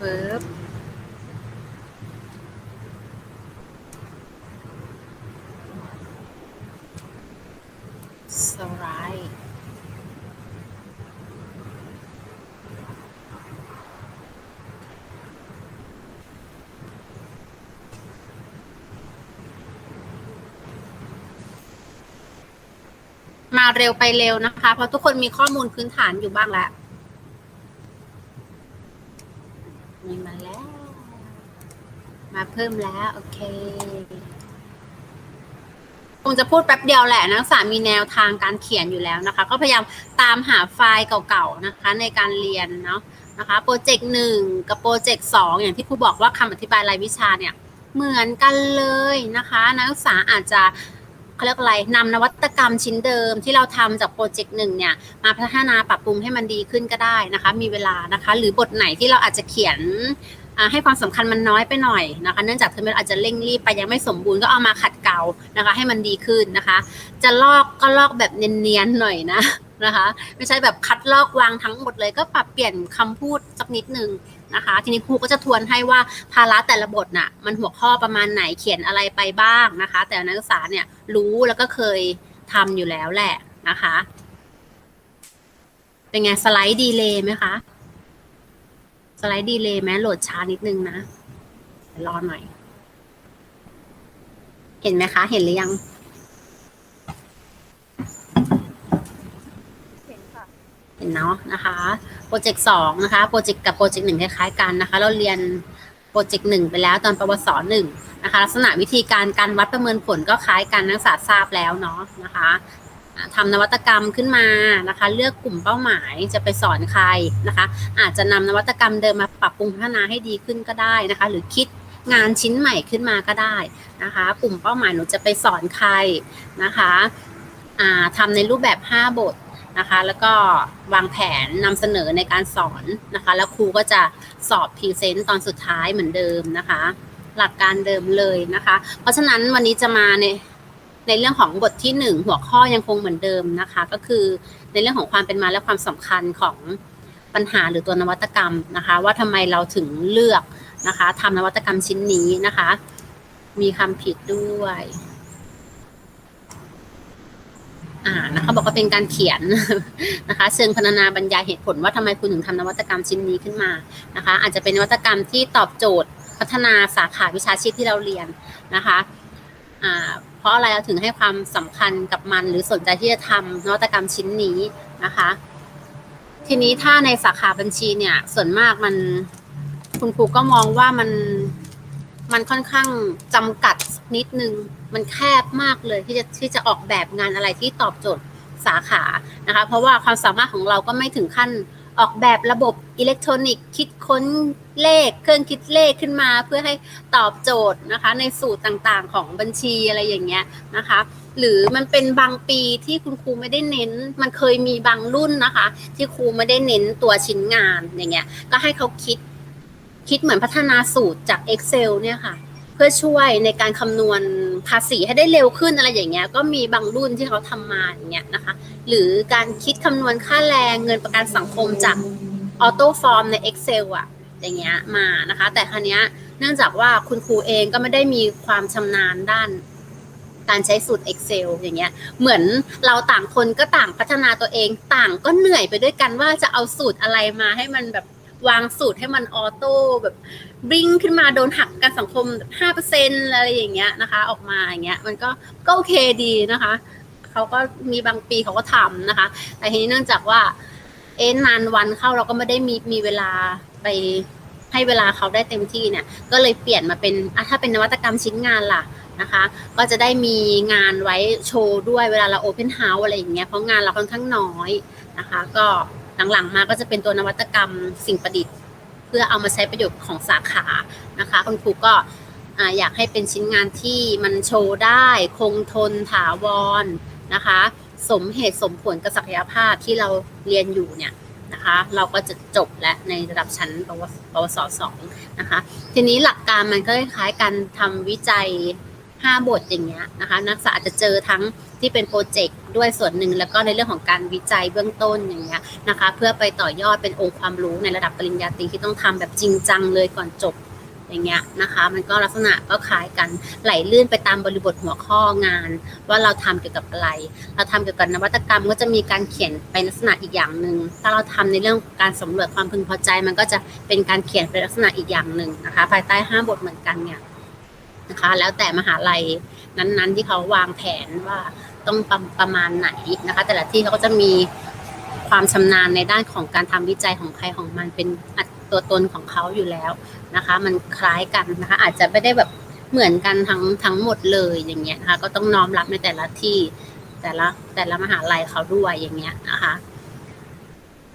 ปึ๊บสไลด์มาเร็วไปเร็วนะคะ เพราะทุกคนมีข้อมูลพื้นฐานอยู่บ้างแล้ว มีมาแล้ว มา เพิ่มแล้ว โอเค คงจะพูดแป๊บเดียวแหละ นักศึกษามีแนวทางการเขียนอยู่แล้วนะคะ ก็พยายามตามหาไฟล์เก่าๆนะคะ ในการเรียนเนาะนะคะโปรเจกต์หนึ่งกับโปรเจกต์สองอย่างที่ครูบอกว่าคำอธิบายรายวิชาเนี่ย เหมือนกันเลยนะคะ นักศึกษาอาจจะเขาเรียกอะไรนำนวัตกรรมชิ้นเดิมที่เราทำจากโปรเจกต์หนึ่งเนี่ย มาพัฒนาปรับปรุงให้มันดีขึ้นก็ได้นะคะ มีเวลานะคะ หรือบทไหนที่เราอาจจะเขียน ให้ความสำคัญมันน้อยไปหน่อยนะคะ เนื่องจากเทอมอาจจะเร่งรีบไปยังไม่สมบูรณ์ก็เอามาขัดเกลานะคะ ให้มันดีขึ้นนะคะ จะลอกก็ลอกแบบเนียนๆหน่อยนะนะคะ ไม่ใช่แบบคัดลอกวางทั้งหมดเลย ก็ปรับเปลี่ยนคำพูดสักนิดนึงนะคะ ทีนี้ครูก็จะทวนให้ว่าภาระแต่ละบทน่ะมันหัวข้อประมาณไหนเขียนอะไรไปบ้างนะคะ แต่นักศึกษาเนี่ยรู้แล้วก็เคยทำอยู่แล้วแหละนะคะ เป็นไงสไลด์ดีเลยไหมคะ สไลด์ดีเลยไหมโหลดช้านิดนึงนะเดี๋ยวรอหน่อย เห็นไหมคะ เห็นหรือยัง เห็นค่ะ เห็นเนาะนะคะ โปรเจกต์สองนะคะ โปรเจกต์กับโปรเจกต์หนึ่งคล้ายๆกันนะคะ เราเรียนโปรเจกต์หนึ่งไปแล้วตอนปวสหนึ่งนะคะ ลักษณะวิธีการการวัดประเมินผลก็คล้ายกันนักศึกษาทราบแล้วเนาะนะคะอ่า ทำนวัตกรรมขึ้นมานะคะ เลือกกลุ่มเป้าหมายจะไปสอนใครนะคะ อาจจะนำนวัตกรรมเดิมมาปรับปรุงพัฒนาให้ดีขึ้นก็ได้นะคะ หรือคิดงานชิ้นใหม่ขึ้นมาก็ได้นะคะ กลุ่มเป้าหมายหนูจะไปสอนใครนะคะอ่าทำในรูปแบบ 5 บทนะคะ แล้วก็วางแผนนำเสนอในการสอนนะคะ แล้วครูก็จะสอบพรีเซนต์ตอนสุดท้ายเหมือนเดิมนะคะ หลักการเดิมเลยนะคะ เพราะฉะนั้นวันนี้จะมาใน ในเรื่องของบทที่หนึ่งหัวข้อยังคงเหมือนเดิมนะคะ ก็คือในเรื่องของความเป็นมาและความสำคัญของปัญหาหรือตัวนวัตกรรมนะคะ ว่าทำไมเราถึงเลือกนะคะทำนวัตกรรมชิ้นนี้นะคะ มีคำผิดด้วยอ่านะคะบอกว่าเป็นการเขียนนะคะเชิงพรรณนาบรรยายเหตุผลว่าทำไมคุณถึงทำนวัตกรรมชิ้นนี้ขึ้นมานะคะ อาจจะเป็นนวัตกรรมที่ตอบโจทย์พัฒนาสาขาวิชาชีพที่เราเรียนนะคะอ่า ราะอะไรเราถึงให้ความสำคัญกับมัน หรือสนใจที่จะทำนวัตกรรมชิ้นนี้นะคะ ทีนี้ถ้าในสาขาบัญชีเนี่ย ส่วนมากมันคุณครูก็มองว่ามันมันค่อนข้างจำกัดนิดนึง มันแคบมากเลยที่จะที่จะออกแบบงานอะไรที่ตอบโจทย์สาขานะคะ เพราะว่าความสามารถของเราก็ไม่ถึงขั้น ออกแบบระบบอิเล็กทรอนิกส์คิดค้นเลข เครื่องคิดเลขขึ้นมา เพื่อให้ตอบโจทย์นะคะ ในสูตรต่างๆ ของบัญชีอะไรอย่างเงี้ยนะคะ หรือมันเป็นบางปีที่คุณครูไม่ได้เน้น มันเคยมีบางรุ่นนะคะ ที่ครูไม่ได้เน้นตัวชิ้นงานอย่างเงี้ยก็ให้เขาคิดคิดเหมือนพัฒนาสูตรจาก Excel เนี่ยค่ะ เพื่อช่วยในการคำนวณ ภาษีให้ได้เร็วขึ้นอะไรอย่างเงี้ยก็มีบางรุ่นที่เขาทำมาอย่างเงี้ยนะคะ หรือการคิดคำนวณค่าแรงเงินประกันสังคมจากออโต้ฟอร์มใน Excel อะอย่างเงี้ยมานะคะ แต่ครั้นี้ยเนื่องจากว่าคุณครูเองก็ไม่ได้มีความชำนาญด้านการใช้สูตร Excel อย่างเงี้ย เหมือนเราต่างคนก็ต่างพัฒนาตัวเอง ต่างก็เหนื่อยไปด้วยกันว่าจะเอาสูตรอะไรมาให้มันแบบวางสูตรให้มันออโต้แบบ บิ้งขึ้นมาโดนหักการสังคมห้าเปอร์เซ็นอะไรอย่างเงี้ยนะคะ ออกมาอย่างเงี้ย มันก็ก็โอเคดีนะคะเขาก็มีบางปีเขาก็ทำนะคะ แต่ทีนี้เนื่องจากว่า เอ็นนานวันเข้าเราก็ไม่ได้มีมีเวลาไปให้เวลาเขาได้เต็มที่เนี่ย ก็เลยเปลี่ยนมาเป็นอะถ้าเป็นนวัตกรรมชิ้นงานล่ะนะคะ ก็จะได้มีงานไว้โชว์ด้วยเวลาเราโอเพนเฮาส์อะไรอย่างเงี้ยเพราะงานเราค่อนข้างน้อยนะคะ ก็หลังๆมาก็จะเป็นตัวนวัตกรรมสิ่งประดิษฐ์ เพื่อเอามาใช้ประโยชน์ของสาขานะคะ คุณครูก็อยากให้เป็นชิ้นงานที่มันโชว์ได้ คงทนถาวรนะคะ สมเหตุสมผลกับศักยภาพที่เราเรียนอยู่เนี่ยนะคะ เราก็จะจบและในระดับชั้นปวปวสสองนะคะ ทีนี้หลักการมันก็คล้ายๆกันทำวิจัย ห้าบทอย่างเงี้ยนะคะนักศึกษาอาจจะเจอทั้งที่เป็นโปรเจกต์ด้วยส่วนหนึ่งแล้วก็ในเรื่องของการวิจัยเบื้องต้นอย่างเงี้ยนะคะเพื่อไปต่อยอดเป็นองค์ความรู้ในระดับปริญญาตรีที่ต้องทำแบบจริงจังเลยก่อนจบอย่างเงี้ยนะคะมันก็ลักษณะก็คล้ายกันไหลลื่นไปตามบริบทหัวข้องาน ว่าเราทำเกี่ยวกับอะไร เราทำเกี่ยวกับนวัตกรรมก็จะมีการเขียนเป็นลักษณะอีกอย่างหนึ่งถ้าเราทำในเรื่องการสำรวจความพึงพอใจ มันก็จะเป็นการเขียนเป็นลักษณะอีกอย่างหนึ่งนะคะภายใต้ห้าบทเหมือนกันเนี่ย นะคะ แล้วแต่มหาลัยนั้นๆ ที่เขาวางแผนว่าต้องประประมาณไหนนะคะ แต่ละที่เขาก็จะมีความชำนาญในด้านของการทำวิจัยของใครของมันเป็นตัวตนของเขาอยู่แล้วนะคะ มันคล้ายกันนะคะ อาจจะไม่ได้แบบเหมือนกันทั้งทั้งหมดเลยอย่างเงี้ยนะคะ ก็ต้องน้อมรับในแต่ละที่แต่ละแต่ละมหาลัยเขาด้วยอย่างเงี้ยนะคะ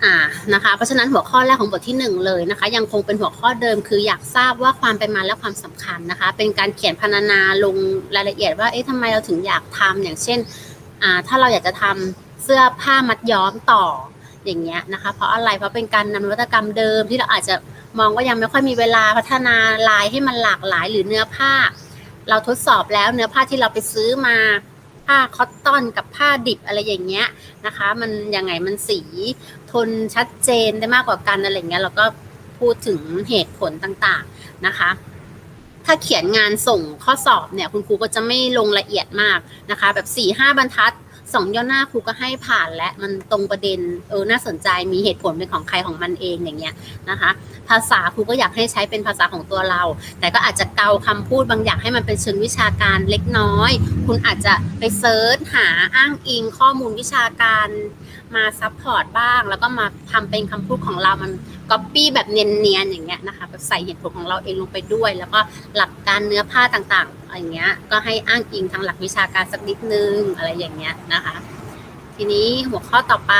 อ่านะคะเพราะฉะนั้นหัวข้อแรกของบทที่หนึ่งเลยนะคะ ยังคงเป็นหัวข้อเดิมคืออยากทราบว่าความเป็นมาและความสำคัญนะคะ เป็นการเขียนพรรณนาลงรายละเอียดว่าเอ๊ะทำไมเราถึงอยากทำอย่างเช่นอ่าถ้าเราอยากจะทำเสื้อผ้ามัดย้อมต่ออย่างเงี้ยนะคะ เพราะอะไรเพราะเป็นการนำนวัตกรรมเดิมที่เราอาจจะมองว่ายังไม่ค่อยมีเวลาพัฒนาลายให้มันหลากหลายหรือเนื้อผ้า เราทดสอบแล้วเนื้อผ้าที่เราไปซื้อมา ผ้าคอตตอนกับผ้าดิบอะไรอย่างเงี้ยนะคะ มันยังไงมันสีทนชัดเจนได้มากกว่ากันอะไรเงี้ยเราก็พูดถึงเหตุผลต่างๆนะคะถ้าเขียนงานส่งข้อสอบเนี่ยคุณครูก็จะไม่ลงละเอียดมากนะคะ แบบ4ี่ห้าบรรทัด สองย่อหน้าครูก็ให้ผ่านและมันตรงประเด็นเออน่าสนใจมีเหตุผลเป็นของใครของมันเองอย่างเงี้ยนะคะ ภาษาครูก็อยากให้ใช้เป็นภาษาของตัวเรา แต่ก็อาจจะเกาคำพูดบางอย่างให้มันเป็นเชิงวิชาการเล็กน้อย คุณอาจจะไปเซิร์ชหาอ้างอิงข้อมูลวิชาการ มาซัพพอร์ตบ้าง แล้วก็มาทำเป็นคำพูดของเรามันก๊อปปี้แบบเนียนๆอย่างเงี้ยนะคะแบบใส่เหตุผลของเราเองลงไปด้วย แล้วก็หลักการเนื้อผ้าต่างๆอะไรเงี้ยก็ให้อ้างอิงทางหลักวิชาการสักนิดนึงอะไรอย่างเงี้ยนะคะ ทีนี้หัวข้อต่อไป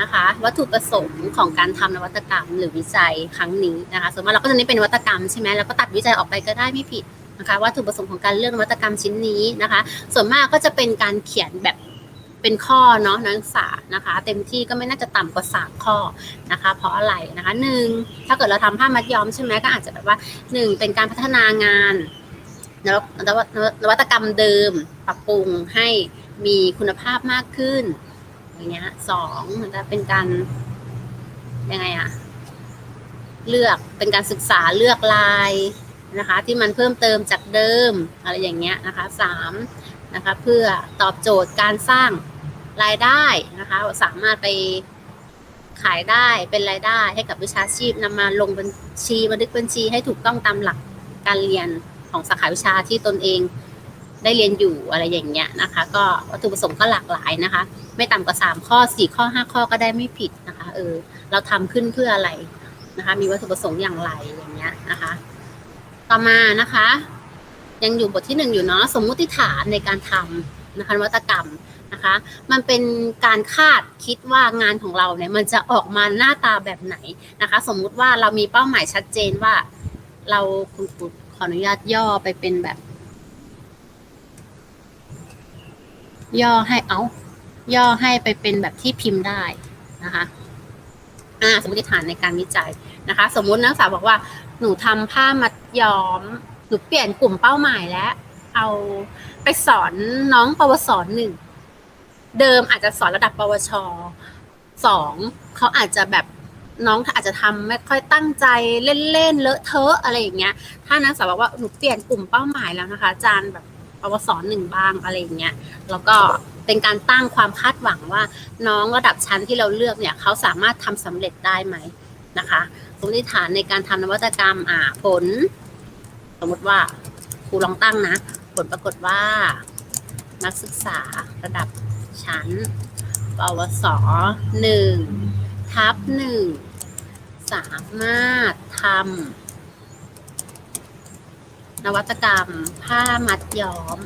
นะคะ วัตถุประสงค์ของการทำนวัตกรรมหรือวิจัยครั้งนี้นะคะส่วนมากเราก็จะเน้เป็นนวัตกรรมใช่ไหมแล้วก็ตัดวิจัยออกไปก็ได้ไม่ผิดนะคะวัตถุประสงค์ของการเลือกนวัตกรรมชิ้นนี้นะคะ ส่วนมากก็จะเป็นการเขียนแบบ เป็นข้อเนาะนักศึกษานะคะ เต็มที่ก็ไม่น่าจะต่ำกว่าสามข้อนะคะ เพราะอะไรนะคะหนึ่งถ้าเกิดเราทำผ้ามัดย้อมใช่ไหมก็อาจจะแบบว่าหนึ่งเป็นการพัฒนางานนวัตนวัตกรรมเดิมปรับปรุงให้มีคุณภาพมากขึ้น อย่างเงี้ยสองมันจะเป็นการยังไงอะเลือกเป็นการศึกษาเลือกลายนะคะ ที่มันเพิ่มเติมจากเดิมอะไรอย่างเงี้ยนะคะสามนะคะเพื่อตอบโจทย์การสร้าง รายได้นะคะ สามารถไปขายได้เป็นรายได้ให้กับวิชาชีพนำมาลงบัญชีบันทึกบัญชีให้ถูกต้องตามหลักการเรียนของสาขาวิชาที่ตนเองได้เรียนอยู่อะไรอย่างเงี้ยนะคะ ก็วัตถุประสงค์ก็หลากหลายนะคะ ไม่ต่ำกว่าสามข้อสี่ข้อห้าข้อก็ได้ไม่ผิดนะคะเออเราทำขึ้นเพื่ออะไรนะคะ มีวัตถุประสงค์อย่างไรอย่างเงี้ยนะคะ ต่อมานะคะ ยังอยู่บทที่หนึ่งอยู่เนาะสมมุติฐานในการทำนะคะวัตกรรม นะคะ มันเป็นการคาดคิดว่างานของเราเนี่ยมันจะออกมาหน้าตาแบบไหนนะคะ สมมุติว่าเรามีเป้าหมายชัดเจนว่า เราคุณครูขออนุญาตย่อไปเป็นแบบ ย่อให้เอาย่อให้ไปเป็นแบบที่พิมพ์ได้นะคะอ่าสมมติฐานในการวิจัยนะคะ สมมุตินักศึกษาบอกว่าหนูทำผ้ามัดย้อมหนูเปลี่ยนกลุ่มเป้าหมายแล้ว เอาไปสอนน้องปวสหนึ่ง เดิมอาจจะสอนระดับปวชสองเขาอาจจะแบบน้องอาจจะทำไม่ค่อยตั้งใจเล่นๆเลอะเทอะอะไรอย่างเงี้ย ถ้านักศึกษาบอกว่าหนูเปลี่ยนกลุ่มเป้าหมายแล้วนะคะอาจารย์แบบปวสหนึ่งบ้างอะไรอย่างเงี้ยแล้วก็เป็นการตั้งความคาดหวังว่าน้องระดับชั้นที่เราเลือกเนี่ยเขาสามารถทำสำเร็จได้ไหมนะคะสมมติฐานในการทำนวัตกรรมอ่าผล สมมติว่าครูลองตั้งนะ ผลปรากฏว่า นักศึกษาระดับ ชั้นปวสหนึ่งทับหนึ่งสามารถทำนวัตกรรมผ้ามัดย้อม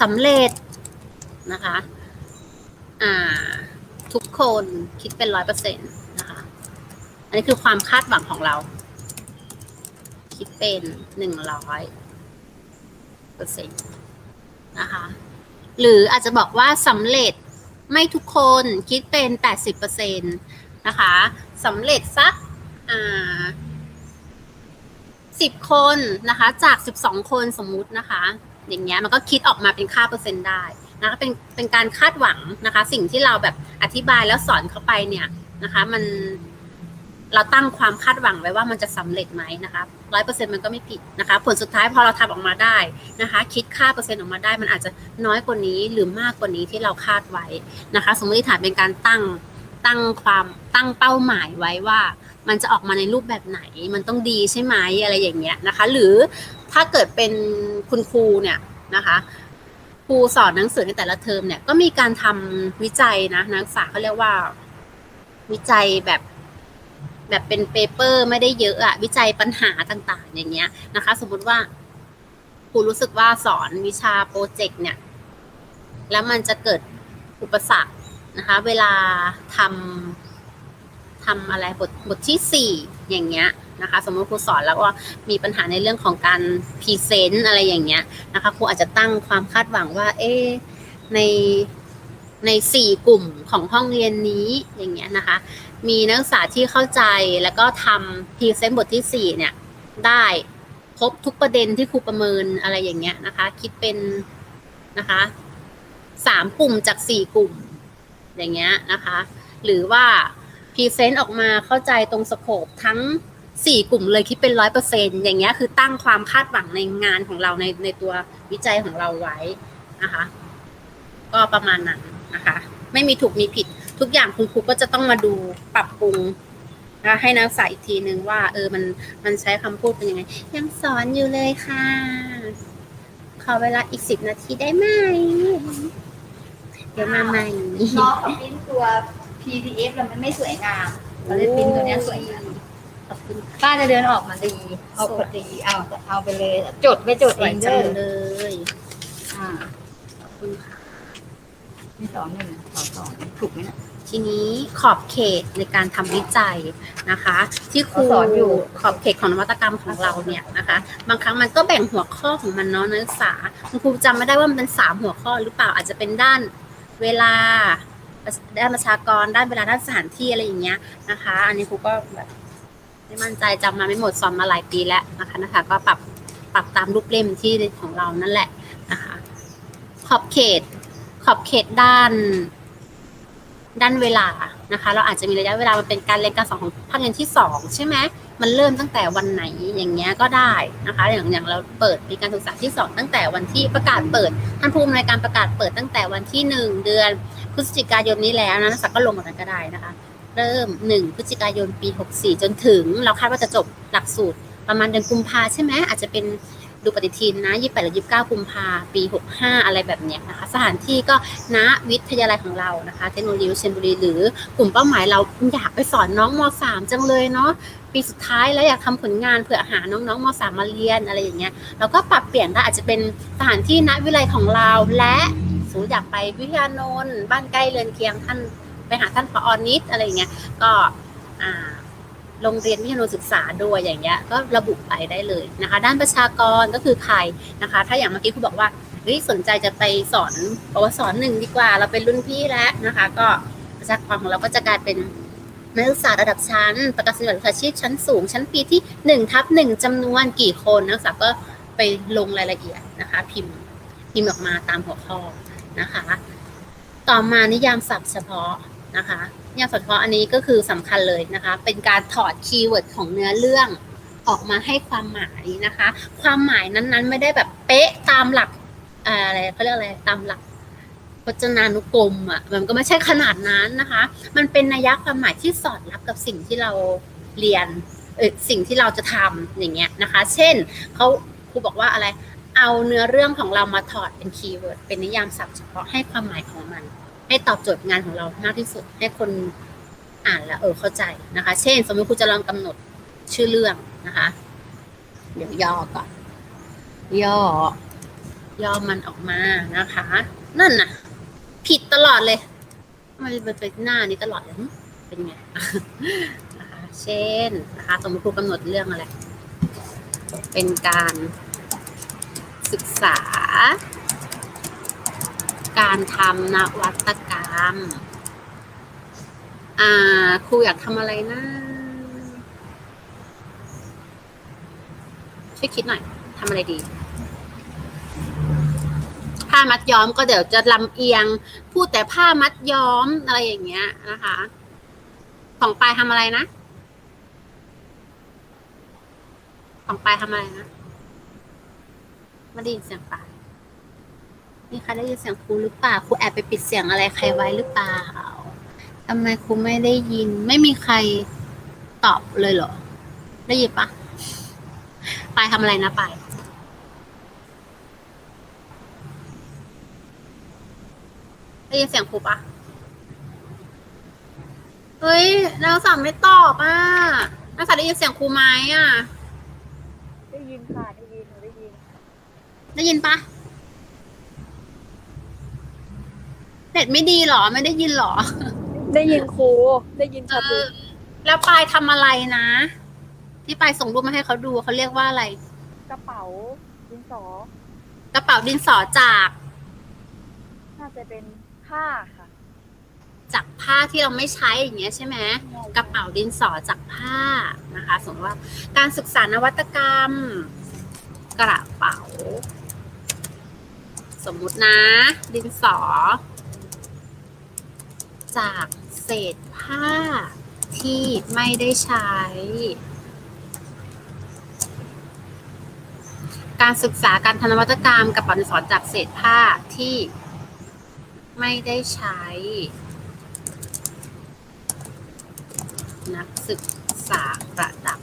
สำเร็จนะคะอ่าทุกคนคิดเป็นร้อยเปอร์เซ็นต์นะคะอันนี้คือความคาดหวังของเรา คิดเป็นหนึ่งร้อยเปอร์เซ็นต์ นะคะ หรืออาจจะบอกว่าสำเร็จไม่ทุกคนคิดเป็นแปดสิบเปอร์เซ็นต์นะคะสำเร็จสักสิบคนนะคะ จากสิบสองคนสมมุตินะคะ อย่างเงี้ยมันก็คิดออกมาเป็นค่าเปอร์เซ็นต์ได้นะคะเป็นเป็นการคาดหวังนะคะ สิ่งที่เราแบบอธิบายแล้วสอนเข้าไปเนี่ยนะคะ มัน เราตั้งความคาดหวังไว้ว่ามันจะสำเร็จไหมนะคะร้อยเปอร์เซ็นต์มันก็ไม่ผิดนะคะ ผลสุดท้ายพอเราทำออกมาได้นะคะ คิดค่าเปอร์เซ็นต์ออกมาได้ มันอาจจะน้อยกว่านี้หรือมากกว่านี้ที่เราคาดไว้นะคะ สมมติฐานเป็นการตั้งตั้งความตั้งเป้าหมายไว้ว่า มันจะออกมาในรูปแบบไหน มันต้องดีใช่ไหมอะไรอย่างเงี้ยนะคะ หรือถ้าเกิดเป็นคุณครูเนี่ยนะคะครูสอนหนังสือในแต่ละเทอมเนี่ยก็มีการทำวิจัยนะนักศึกษาเขาเรียกว่า วิจัยแบบ แบบเป็นเปเปอร์ไม่ได้เยอะอะวิจัยปัญหาต่าง ๆ อย่างเงี้ยนะคะ สมมติว่าครูรู้สึกว่าสอนวิชาโปรเจกต์เนี่ย แล้วมันจะเกิดอุปสรรคนะคะ เวลาทำทำอะไรบทบทที่สี่อย่างเงี้ยนะคะ สมมติครูสอนแล้วว่ามีปัญหาในเรื่องของการพรีเซนต์อะไรอย่างเงี้ยนะคะครูอาจจะตั้งความคาดหวังว่า เอ๊ในในสี่กลุ่มของห้องเรียนนี้อย่างเงี้ยนะคะ มีนักศึกษาที่เข้าใจแล้วก็ทำพรีเซนต์บทที่สี่เนี่ย ได้ครบทุกประเด็นที่ครูประเมินอะไรอย่างเงี้ยนะคะ คิดเป็นนะคะสามกลุ่มจากสี่กลุ่ม อย่างเงี้ยนะคะ หรือว่าพรีเซนต์ออกมาเข้าใจตรงสโคปทั้งสี่กลุ่มเลยคิดเป็นร้อยเปอร์เซ็นอย่างเงี้ยคือตั้งความคาดหวังในงานของเราในในตัววิจัยของเราไว้นะคะ ก็ประมาณนั้นนะคะ ไม่มีถูกมีผิด ทุกอย่างคุณครูก็จะต้องมาดูปรับปรุงนะให้นักศึกษาอีกทีนึงว่า เออมันมันใช้คำพูดเป็นยังไง ยังสอนอยู่เลยค่ะ ขอเวลาอีกสิบนาทีได้ไหม เดี๋ยวมาใหม่ น้องเขาพิมพ์ตัว PDF แล้วมันไม่สวยงามเราเลยพิมพ์ตัวเนี้ยสวยงามขอบคุณค่ะ ป้าจะเดินออกมาดี เอาพอดีเอาเอาไปเลย จดไปจดสเอวยงจัเด้งอเลยอ่าขอบคุณค่ะมีสองหนึ่งสองสองถูกไหมเนี่ย ทีนี้ขอบเขตในการทำวิจัยนะคะ ที่ครูเขาสอนอยู่ ขอบเขตของนวัตกรรมของเราเนี่ยนะคะ บางครั้งมันก็แบ่งหัวข้อของมันเนาะนักศึกษาคุณครูจำไม่ได้ว่ามันเป็นสามหัวข้อหรือเปล่าอาจจะเป็นด้านเวลาด้านประชากรด้านเวลาด้านสถานที่อะไรอย่างเงี้ยนะคะ อันนี้ครูก็แบบไม่มั่นใจจำมาไม่หมดสอนมาหลายปีแล้วนะคะนะคะ ก็ปรับปรับตามรูปเล่มที่ของเรานั่นแหละนะคะ ขอบเขต ขอบเขตด้าน ด้านเวลานะคะ เราอาจจะมีระยะเวลามันเป็นการเรียนการสอนของภาคเรียนที่สองใช่ไหมมันเริ่มตั้งแต่วันไหนอย่างเงี้ยก็ได้นะคะ อย่างอย่างเราเปิดมีการศึกษาที่สองตั้งแต่วันที่ประกาศเปิดท่านผู้อำนวยการประกาศเปิดตั้งแต่วันที่หนึ่งเดือนพฤศจิกายนนี้แล้วนะนักศึกษาก็ลงกับนั้นก็ได้นะคะ เริ่มหนึ่งพฤศจิกายนปีหกสี่จนถึง เราคาดว่าจะจบหลักสูตรประมาณเดือนกุมภาใช่ไหมอาจจะเป็น ดูปฏิทินนะยี่แปดหรือยี่สิบเก้ากุมภาปีหกห้าอะไรแบบนี้นะคะ สถานที่ก็ณวิทยาลัยของเรานะคะ เทคโนโลยีเชียรบุรีหรือกลุ่มเป้าหมายเราอยากไปสอนน้องมสามจังเลยเนาะปีสุดท้ายแล้วอยากทำผลงานเผื่อหาน้องๆมสามมาเรียนอะไรอย่างเงี้ยเราก็ปรับเปลี่ยนได้อาจจะเป็นสถานที่ณวิทยาลัยของเราและสมมติอยากไปวิทยานนท์บ้านใกล้เรือนเคียงท่านไปหาท่านผอนิดอะไรอย่างเงี้ยก็อ่า โรงเรียนวิทยานุศึกษาด้วยอย่างเงี้ยก็ระบุไปได้เลยนะคะ ด้านประชากรก็คือใครนะคะ ถ้าอย่างเมื่อกี้ครูบอกว่าเฮ้ยสนใจจะไปสอนปวสหนึ่งดีกว่า เราเป็นรุ่นพี่แล้วนะคะ ก็ประชากรของเราก็จะกลายเป็นนักศึกษาระดับชั้น ประกาศนียบัตรวิชาชีพชั้นสูง ชั้นปีที่หนึ่งทับหนึ่งจำนวนกี่คนนักศึกษาก็ไปลงรายละเอียดนะคะ พิมพ์พิมพ์ออกมาตามหัวข้อนะคะ ต่อมานิยามศัพท์เฉพาะนะคะ ยามศัพท์เฉพาะอันนี้ก็คือสำคัญเลยนะคะ เป็นการถอดคีย์เวิร์ดของเนื้อเรื่องออกมาให้ความหมายนะคะ ความหมายนั้นๆ ไม่ได้แบบเป๊ะตามหลักเอ่ออะไรเขาเรียกอะไรตามหลักพจนานุกรมอะมันก็ไม่ใช่ขนาดนั้นนะคะ มันเป็นนัยยะความหมายที่สอดรับกับสิ่งที่เราเรียนเออสิ่งที่เราจะทำอย่างเงี้ยนะคะ เช่นเขาครูบอกว่าอะไร เอาเนื้อเรื่องของเรามาถอดเป็นคีย์เวิร์ดเป็นนิยามศัพท์เฉพาะให้ความหมายของมัน ให้ตอบโจทย์งานของเรามากที่สุด ให้คนอ่านแล้วเออเข้าใจนะคะ เช่น สมมติครูจะลองกำหนดชื่อเรื่องนะคะ เดี๋ยวย่อก่อน ย่อ ย่อมันออกมานะคะ นั่นน่ะ ผิดตลอดเลยมันเป็นหน้านี้ตลอดเลยเป็นไงนะคะเช่นนะคะสมมติครูกำหนดเรื่องอะไร เป็นการศึกษา การทำนวัตกรรม อ่า ครูอยากทำอะไรนะช่วยคิดหน่อยทำอะไรดีผ้ามัดย้อมก็เดี๋ยวจะลำเอียง พูดแต่ผ้ามัดย้อมอะไรอย่างเงี้ยนะคะ ของปลายทำอะไรนะ ของปลายทำอะไรนะไม่ได้ยินเสียงปลาย นี่ใครได้ยินเสียงครูหรือเปล่าครูแอบไปปิดเสียงอะไรใครไว้หรือเปล่าทำไมครูไม่ได้ยิน ไม่มีใครตอบเลยเหรอ ได้ยินปะปลายทำอะไรนะปลายได้ยินเสียงครูปะเฮ้ยนักศึกษาไม่ตอบอะนักศึกษาได้ยินเสียงครูไหมอะ ได้ยินค่ะ ได้ยินหนูได้ยิน ได้ยินปะเน็ตไม่ดีเหรอไม่ได้ยินเหรอ ได้ยินครู ได้ยินเอชัดเลอยแล้วปายทำอะไรนะ ที่ปายส่งรูปมาให้เขาดูเขาเรียกว่าอะไร กระเป๋าดินสอ กระเป๋าดินสอจาก น่าจะเป็นผ้าค่ะ จากผ้าที่เราไม่ใช้อย่างเงี้ยใช่ไหมกระเป๋าดินสอจากผ้านะคะ สมมติว่าการศึกษานวัตกรรม กระเป๋า สมมุตินะ ดินสอ จากเศษผ้าที่ไม่ได้ใช้ การศึกษาการทำนวัตกรรมกระเป๋าดินสอจากเศษผ้าที่ไม่ได้ใช้ นักศึกษาระดับ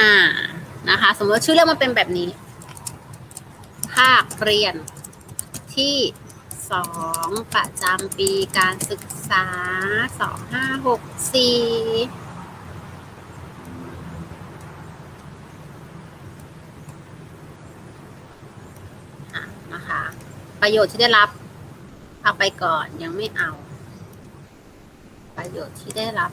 อ่า นะคะ สมมติชื่อเรื่องมันเป็นแบบนี้ ภาคเรียนที่สองประจำปีการศึกษาสองห้าหกสี่นะคะ ประโยชน์ที่ได้รับ เอาไปก่อนยังไม่เอา ประโยชน์ที่ได้รับ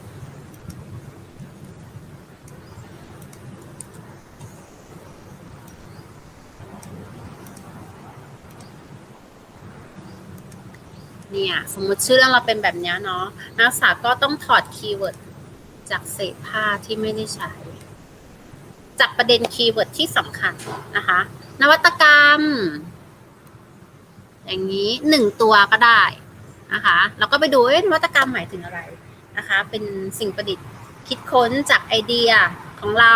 เนี่ยสมมติชื่อเรื่องเราเป็นแบบนี้เนาะนักศึกษาก็ต้องถอดคีย์เวิร์ดจากเศษผ้าที่ไม่ได้ใช้ จากประเด็นคีย์เวิร์ดที่สำคัญนะคะ นวัตกรรม อย่างนี้หนึ่งตัวก็ได้นะคะแล้วก็ไปดูนวัตกรรมหมายถึงอะไรนะคะ เป็นสิ่งประดิษฐ์คิดค้นจากไอเดียของเรา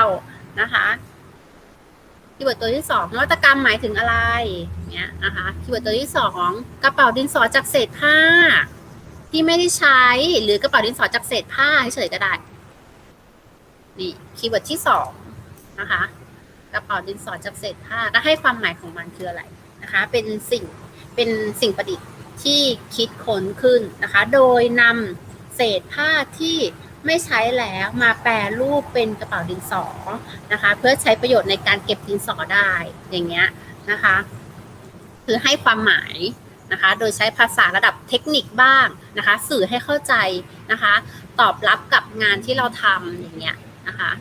นะคะ คีย์เวิร์ดตัวที่สองนวัตกรรมหมายถึงอะไรเนี้ยนะคะคีย์เวิร์ดตัวที่สองกระเป๋าดินสอจากเศษผ้า ที่ไม่ได้ใช้หรือกระเป๋าดินสอจากเศษผ้าเฉยๆก็ได้นี่คีย์เวิร์ดที่สองนะคะกระเป๋าดินสอจากเศษผ้าก็ให้ความหมายของมันคืออะไรนะคะ เป็นสิ่งเป็นสิ่งประดิษฐ์ที่คิดค้นขึ้นนะคะ โดยนำเศษผ้าที่ ไม่ใช้แล้วมาแปรรูปเป็นกระเป๋าดินสอนะคะ เพื่อใช้ประโยชน์ในการเก็บดินสอได้อย่างเงี้ยนะคะ คือให้ความหมายนะคะ โดยใช้ภาษาระดับเทคนิคบ้างนะคะ สื่อให้เข้าใจนะคะ ตอบรับกับงานที่เราทำอย่างเงี้ยนะคะ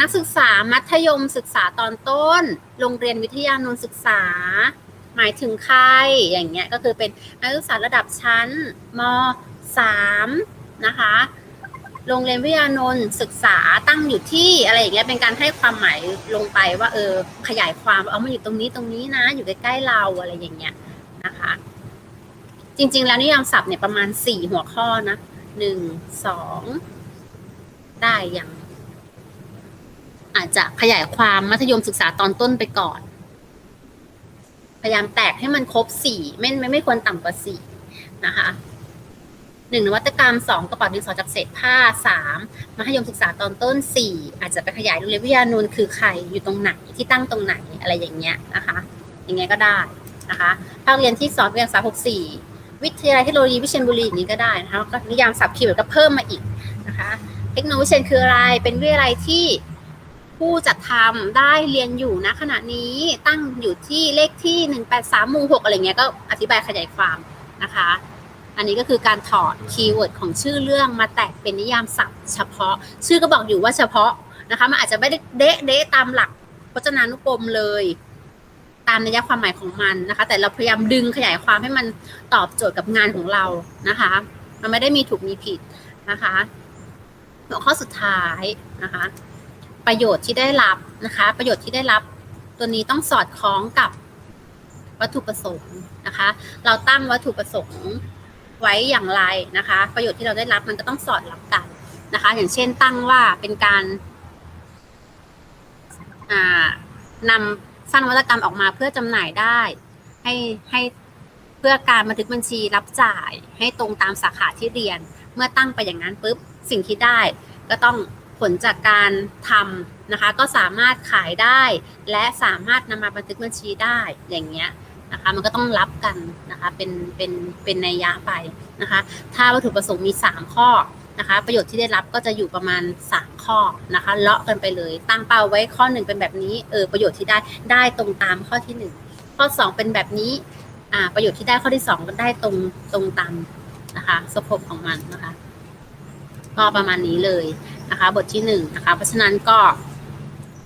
นักศึกษามัธยมศึกษาตอนต้น โรงเรียนวิทยานนศึกษา หมายถึงใครอย่างเงี้ยก็คือเป็นนักศึกษาระดับชั้นม 3 นะคะ โรงเรียนวิทยานนท์ศึกษาตั้งอยู่ที่อะไรอย่างเงี้ยเป็นการให้ความหมายลงไปว่าเออขยายความเอามาอยู่ตรงนี้ตรงนี้นะ อยู่ใกล้ๆเราอะไรอย่างเงี้ยนะคะ จริง ๆ แล้วนิยามศัพท์เนี่ยประมาณสี่หัวข้อนะหนึ่งสองได้ยังอาจจะขยายความมัธยมศึกษาตอนต้นไปก่อน พยายามแตกให้มันครบสี่ไม่ไม่ไม่ควรต่ำกว่าสี่นะคะ หนึ่งนวัตกรรมสองกระเป๋าดินสอจากเศษผ้าสามมัธยมศึกษาตอนต้นสี่อาจจะไปขยายโรงเรียนวิทยานนคือใครอยู่ตรงไหนที่ตั้งตรงไหนอะไรอย่างเงี้ยนะคะอย่างเงี้ยก็ได้นะคะภาคเรียนที่สองเรียนสาหกสี่วิทยาลัยเทคโนโลยีวิเชียรบุรีอย่างนี้ก็ได้นะคะแล้วก็นิยามศัพท์คีย์เวิร์ดก็เพิ่มมาอีกนะคะเทคโนโลยีเชียรคืออะไรเป็นวิทยาลัยที่ผู้จัดทำได้เรียนอยู่ณขณะนี้ตั้งอยู่ที่เลขที่หนึ่งแปดสามหมู่หกอะไรเงี้ยก็อธิบายขยายความนะคะ อันนี้ก็คือการถอดคีย์เวิร์ดของชื่อเรื่องมาแตกเป็นนิยามศัพท์ เฉพาะ ชื่อก็บอกอยู่ว่าเฉพาะนะคะมันอาจจะไม่ได้เดะเดะตามหลักพจนานุกรมเลย ตามนัยความหมายของมันนะคะ แต่เราพยายามดึงขยายความให้มันตอบโจทย์กับงานของเรานะคะ มันไม่ได้มีถูกมีผิดนะคะหัวข้อสุดท้ายนะคะ ประโยชน์ที่ได้รับนะคะ ประโยชน์ที่ได้รับตัวนี้ต้องสอดคล้องกับวัตถุประสงค์นะคะ เราตั้งวัตถุประสงค์ ไว้อย่างไรนะคะ ประโยชน์ที่เราได้รับมันก็ต้องสอดรับกันนะคะ อย่างเช่นตั้งว่าเป็นการนำสร้างนวัตกรรมออกมาเพื่อจำหน่ายได้ ให้ให้เพื่อการบันทึกบัญชีรับจ่าย ให้ตรงตามสาขาที่เรียน เมื่อตั้งไปอย่างนั้นปุ๊บสิ่งที่ได้ ก็ต้องผลจากการทำนะคะ ก็สามารถขายได้ และสามารถนำมาบันทึกบัญชีได้อย่างเงี้ย นะคะ มันก็ต้องรับกันนะคะ เป็นเป็นเป็นนัยยะไปนะคะ ถ้าวัตถุประสงค์มี 3 ข้อนะคะ ประโยชน์ที่ได้รับก็จะอยู่ประมาณ 3 ข้อนะคะเลาะกันไปเลย ตั้งเป้าไว้ข้อหนึ่งเป็นแบบนี้เออประโยชน์ที่ได้ได้ตรงตามข้อที่หนึ่งข้อสองเป็นแบบนี้อ่าประโยชน์ที่ได้ข้อที่สองก็ได้ตรงตรงตามนะคะสโคปของมันนะคะก็ประมาณนี้เลยนะคะ บทที่หนึ่งนะคะเพราะฉะนั้นก็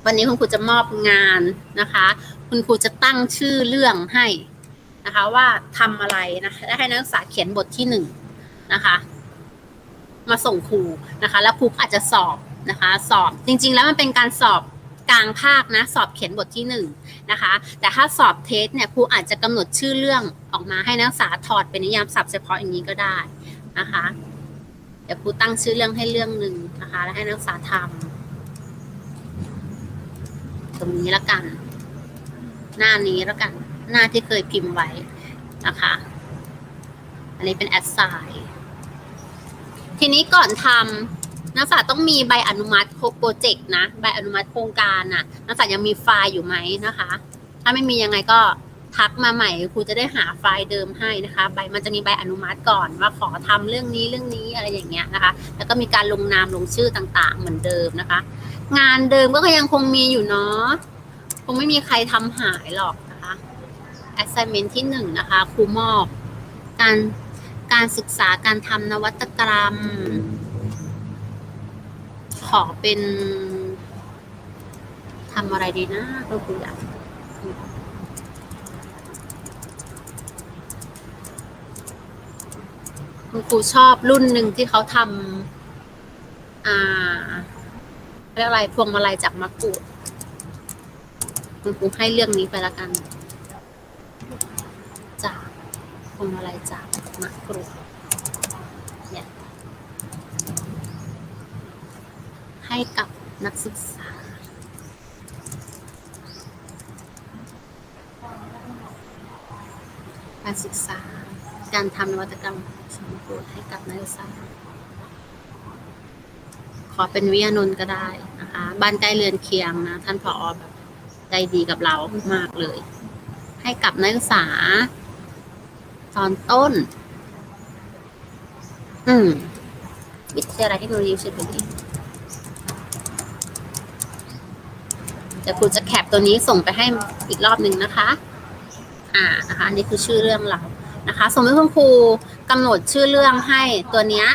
วันนี้คุณครูจะมอบงานนะคะ คุณครูจะตั้งชื่อเรื่องให้นะคะ ว่าทำอะไรนะคะและให้นักศึกษาเขียนบทที่หนึ่งนะคะ มาส่งครูนะคะ แล้วครูอาจจะสอบนะคะ สอบจริง ๆ แล้วมันเป็นการสอบกลางภาคนะสอบเขียนบทที่หนึ่งนะคะ แต่ถ้าสอบเทสเนี่ยครูอาจจะกำหนดชื่อเรื่องออกมาให้นักศึกษาถอดเป็นนิยามศัพท์เฉพาะอย่างนี้ก็ได้นะคะ เดี๋ยวครูตั้งชื่อเรื่องให้เรื่องหนึ่งนะคะ แล้วให้นักศึกษาทำตรงนี้ละกัน หน้านี้แล้วกัน หน้าที่เคยพิมพ์ไว้นะคะ อันนี้เป็นแอดไซน์ทีนี้ก่อนทำนักศึกษาต้องมีใบอนุมัติโปรเจกต์นะ ใบอนุมัติโครงการน่ะ นักศึกษายังมีไฟล์อยู่ไหมนะคะ ถ้าไม่มียังไงก็ทักมาใหม่ครูจะได้หาไฟล์เดิมให้นะคะ ใบมันจะมีใบอนุมัติก่อนว่าขอทำเรื่องนี้เรื่องนี้อะไรอย่างเงี้ยนะคะ แล้วก็มีการลงนามลงชื่อต่างๆ เหมือนเดิมนะคะ งานเดิมก็ยังคงมีอยู่เนาะ คงไม่มีใครทำหายหรอกนะคะ assignment ที่หนึ่งนะคะครูมอบ การการศึกษาการทำนวัตกรรม ขอเป็นทำอะไรดีนะก็คืออยากคุณครูชอบรุ่นหนึ่งที่เขาทำอ่าเรียกอะไรพวงมาลัยจากมะกรูด คุณครูให้เรื่องนี้ไปละกัน จากพวงมาลัยจากมะกรูดเนี่ยให้กับนักศึกษา การศึกษา การทำนวัตกรรมสมบูรณ์ให้กับนักศึกษา ขอเป็นวิทยานนท์ก็ได้นะคะ บ้านใกล้เรือนเคียงนะ ท่านผอแบบ ใจดีกับเรามากเลย ให้กับนักศึกษา ตอนต้น อืมวิทยาลัยเทคโนโลยีชีวิตดีเดี๋ยวครูจะแคปตัวนี้ส่งไปให้อีกรอบหนึ่งนะคะ อ่านะคะอันนี่คือชื่อเรื่องเรานะคะ สมมติคุณครูกำหนดชื่อเรื่องให้ตัวเนี้ย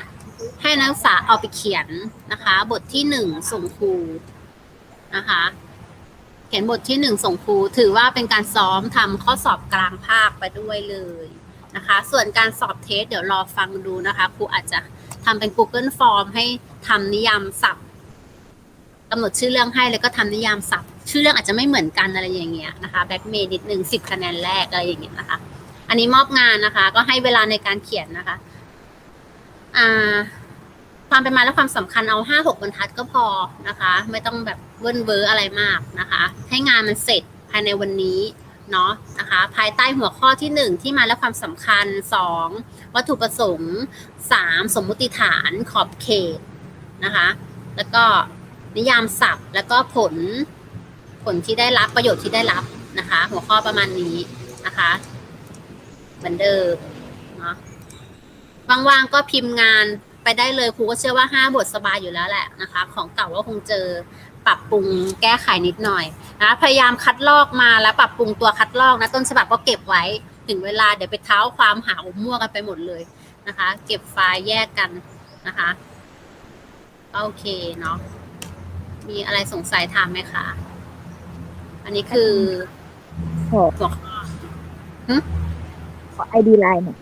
ให้นักศึกษาเอาไปเขียนนะคะ บทที่หนึ่งส่งครูนะคะ เขียนบทที่หนึ่งส่งครูถือว่าเป็นการซ้อมทำข้อสอบกลางภาคไปด้วยเลยนะคะ ส่วนการสอบเทสเดี๋ยวรอฟังดูนะคะ ครูอาจจะทำเป็น Google Form ให้ทำนิยามศัพท์กำหนดชื่อเรื่องให้แล้วก็ทำนิยามศัพท์ ชื่อเรื่องอาจจะไม่เหมือนกันอะไรอย่างเงี้ยนะคะแบ็กเมย์นิดหนึ่งสิบคะแนนแรกอะไรอย่างเงี้ยนะคะ อันนี้มอบงานนะคะ ก็ให้เวลาในการเขียนนะคะ อ่า ความเป็นมาและความสำคัญเอาห้าหกบรรทัดก็พอนะคะ ไม่ต้องแบบเวิ้นเวอร์อะไรมากนะคะ ให้งานมันเสร็จภายในวันนี้เนาะนะคะ ภายใต้หัวข้อที่หนึ่งที่มาและความสำคัญสองวัตถุประสงค์สามสมมุติฐานขอบเขตนะคะ แล้วก็นิยามศัพท์ แล้วก็ผลผลที่ได้รับประโยชน์ที่ได้รับนะคะ หัวข้อประมาณนี้นะคะ เหมือนเดิมเนาะว่างๆก็พิมพ์งาน ไปได้เลยครูก็เชื่อว่าห้าบทสบายอยู่แล้วแหละนะคะ ของเก่าก็คงเจอปรับปรุงแก้ไขนิดหน่อยนะพยายามคัดลอกมาแล้วปรับปรุงตัวคัดลอกนะต้นฉบับก็เก็บไว้ถึงเวลาเดี๋ยวไปเท้าความหาอมมั่วกันไปหมดเลยนะคะ เก็บไฟล์แยกกันนะคะโอเคเนาะมีอะไรสงสัยถามไหมคะอันนี้คือขอหัวข้อขอไอดีไลน์หน่อย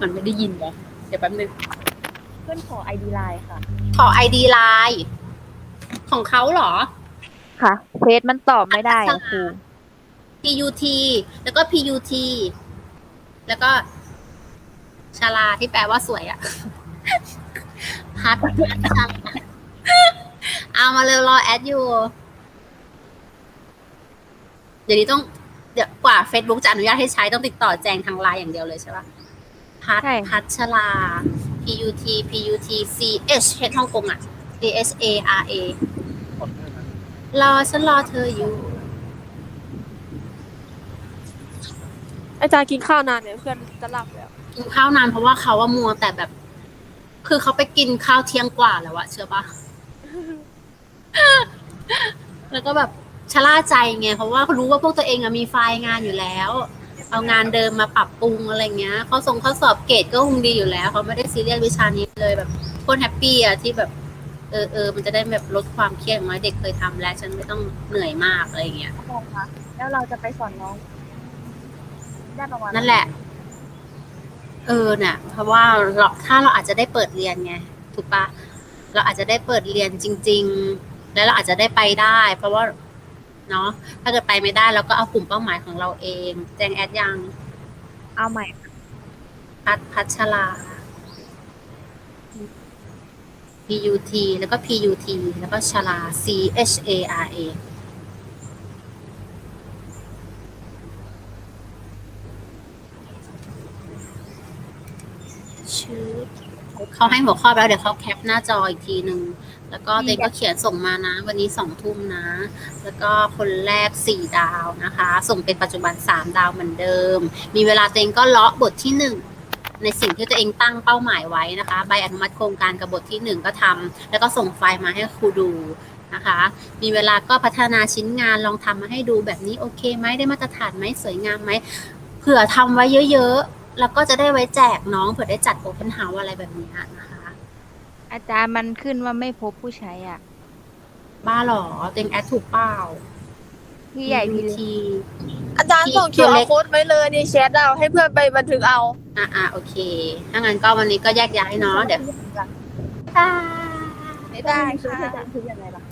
มันไม่ได้ยินเหรอเดี๋ยวแป๊บนึง เพื่อนขอไอดีไลน์ค่ะ ขอ ID ไลน์ของเขาเหรอ ค่ะเฟซมันตอบไม่ได้อะครู PUT แล้วก็ PUT แล้วก็ชาลาที่แปลว่าสวยอะฮัทฮัทชาลาเอามาเร็วรอแอดอยู่ เดี๋ยวนี้ต้องเดี๋ยวกว่า Facebook จะอนุญาตให้ใช้ต้องติดต่อแจงทางไลน์อย่างเดียวเลยใช่ปะ พัทใช่ พัชลา PUT PUT C H H ฮ่องกงอะ A S A R A รอฉันรอเธออยู่ อาจารย์กินข้าวนานเนี่ยเพื่อนจะหลับแล้ว กินข้าวนานเพราะว่าเขาว่ามัวแต่แบบ คือเขาไปกินข้าวเที่ยงกว่าแล้วอะเชื่อปะ แล้วก็แบบชะล่าใจไงเพราะว่าเขารู้ว่าพวกตัวเองอะมีไฟล์งานอยู่แล้ว เอางานเดิมมาปรับปรุงอะไรเงี้ยเขาส่งข้อสอบเกรดก็คงดีอยู่แล้วเขาไม่ได้ซีเรียสวิชานี้เลยแบบโคนแฮปปี้อะที่แบบเออเออมันจะได้แบบลดความเครียดอย่างน้อยเด็กเคยทำแล้ว ฉันไม่ต้องเหนื่อยมากอะไรเงี้ยอาจารย์คะแล้วเราจะไปสอนน้องได้ประมาณนั่นแหละ เออเนี่ยเพราะว่าเราถ้าเราอาจจะได้เปิดเรียนไงถูกปะเราอาจจะได้เปิดเรียนจริง ๆ แล้วเราอาจจะได้ไปได้ เพราะว่า เนาะถ้าเกิดไปไม่ได้เราก็เอากลุ่มเป้าหมายของเราเอง แจ้งแอดยัง เอาใหม่ พัดพัชลา PUT แล้วก็ PUT แล้วก็ชลา C H A R A ชื่อ เขาให้หัวข้อไปแล้วเดี๋ยวเขาแคปหน้าจออีกทีหนึ่งแล้วก็เด็กก็เขียนส่งมานะ วันนี้สองทุ่มนะ แล้วก็คนแรกสี่ดาวนะคะ ส่งเป็นปัจจุบันสามดาวเหมือนเดิม มีเวลาตัวเองก็เลาะบทที่หนึ่งในสิ่งที่ตัวเองตั้งเป้าหมายไว้นะคะ ใบอนุมัติโครงการกับบทที่หนึ่งก็ทำแล้วก็ส่งไฟล์มาให้ครูดูนะคะ มีเวลาก็พัฒนาชิ้นงานลองทำมาให้ดูแบบนี้โอเคไหมได้มาตรฐานไหมสวยงามไหมเผื่อทำไว้เยอะๆ แล้วก็จะได้ไว้แจกน้องเผื่อได้จัดโอเพนเฮาส์อะไรแบบนี้นะคะ อาจารย์มันขึ้นว่าไม่พบผู้ใช้อะ บ้าเหรอตัวเองแอดถูกเปล่าพี่ใหญ่พี่เล็กที อาจารย์ส่งตัว QR เล็ก code ไว้เลยในแชทเอาให้เพื่อนไปบันทึกเอา อะอะโอเค ถ้างั้นก็วันนี้ก็แยกย้ายเนาะเดี๋ยว ไม่ได้ซื้อค่ะอาจารย์ซื้อยังไงล่ะ